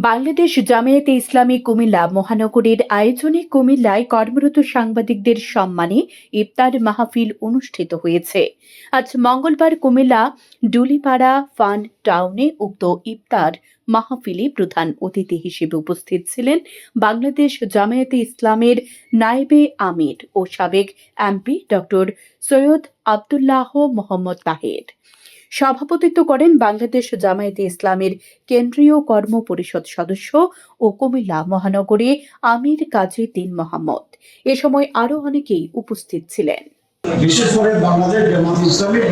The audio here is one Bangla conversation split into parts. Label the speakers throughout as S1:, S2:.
S1: বাংলাদেশ জামায়াতে ইসলামী কুমিল্লা মহানগরীর আয়োজনে কুমিল্লায় কর্মরত সাংবাদিকদের সম্মানে ইফতার মাহফিল অনুষ্ঠিত হয়েছে। আজ মঙ্গলবার কুমিল্লা ডুলিপাড়া ফান টাউনে উক্ত ইফতার মাহফিলে প্রধান অতিথি হিসেবে উপস্থিত ছিলেন বাংলাদেশ জামায়াতে ইসলামের নায়েবে আমির ও সাবেক এমপি ডক্টর সৈয়দ আবদুল্লাহ মোহাম্মদ তাহের। সভাপতিত্ব করেন বাংলাদেশ জামায়াতে ইসলামের কেন্দ্রীয় কর্ম পরিষদ সদস্য ও কুমিল্লা মহানগরী আমির কাজী দিন মোহাম্মদ। এ সময় আরও অনেকেই উপস্থিত ছিলেন।
S2: বিশেষ করে বাংলাদেশ জামাত ইসলামের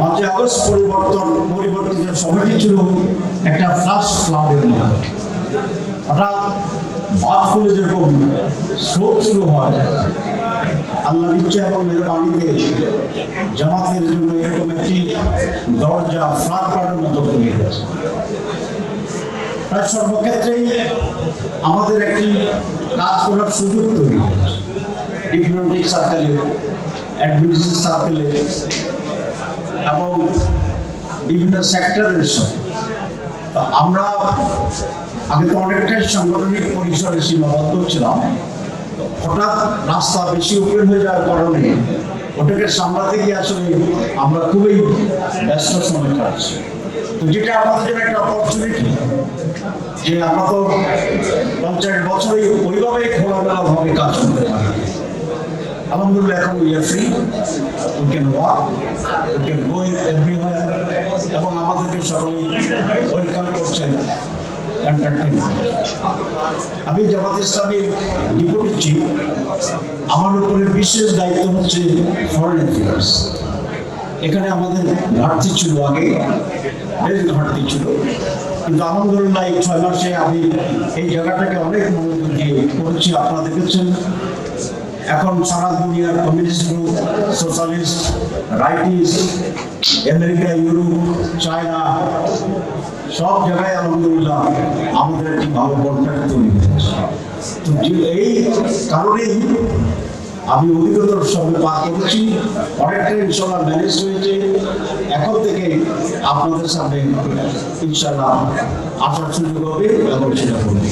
S2: পাঁচই আগস্ট পরিবর্তন পরিবর্তিত ছিল একটা হঠাৎ বাদ খুলে যেরকম স্রোত শুরু হয় আল্লাহ ইচ্ছা এবং মেহরবানিতে জামাতের জন্য এরকম একটি দরজা ফ্লাট পাটের মতো খুলে গেছে প্রায় সর্বক্ষেত্রেই আমাদের একটি কাজ করার সুযোগ তৈরি হয়েছে। ডিপ্লোমেটিক সার্কেলে অ্যাডমিনিস্ট্রেটিভ সার্কেলে এবং বিভিন্ন সেক্টরের সঙ্গে। আমরা আগে তো অনেকটাই সাংগঠনিক পরিসরে সীমাবদ্ধ ছিলাম। হঠাৎ রাস্তা বেশি ওপেন হয়ে যাওয়ার কারণে ওটাকে সামলাতে গিয়ে আসলে আমরা খুবই ব্যস্ত সময় কাটছি তো যেটা আমাদের জন্য একটা অপরচুনিটি যে আমরা তো পঞ্চাশ বছরই ওইভাবে খোলামেলা ভাবে কাজ করতে পারি আলহামদুলিল্লাহ, এখন we are free we can walk we can go everywhere এবং আমাদেরকে সকলেই ওয়েলকাম করছেন। আমি জামাত ইসলামের ডিপুটি চিফ আমার উপরে বিশেষ দায়িত্ব হচ্ছে ফরেন অ্যাফেয়ার্স এখানে আমাদের ঘাটতি ছিল আগে, বেশ ঘাটতি ছিল। কিন্তু আলহামদুলিল্লাহ এই ছয় মাসে আমি এই জায়গাটাকে অনেক মনোযোগ দিয়ে করেছি আপনারা দেখেছেন। এখন সারা দুনিয়ার communist group socialist rightist America Europe China সব জায়গায় আলহামদুলিল্লাহ আমাদের একটি ভালো কন্ট্রাক্ট তৈরি হয়েছে। তো এই কারণেই আমি অভিজ্ঞতার সঙ্গে পার করছি অনেকটা ইনশাল্লাহ ম্যানেজ হয়েছে। এখন থেকে আপনাদের সামনে ইনশাল্লাহ আসার সুযোগ হবে এবং সেটা করবে।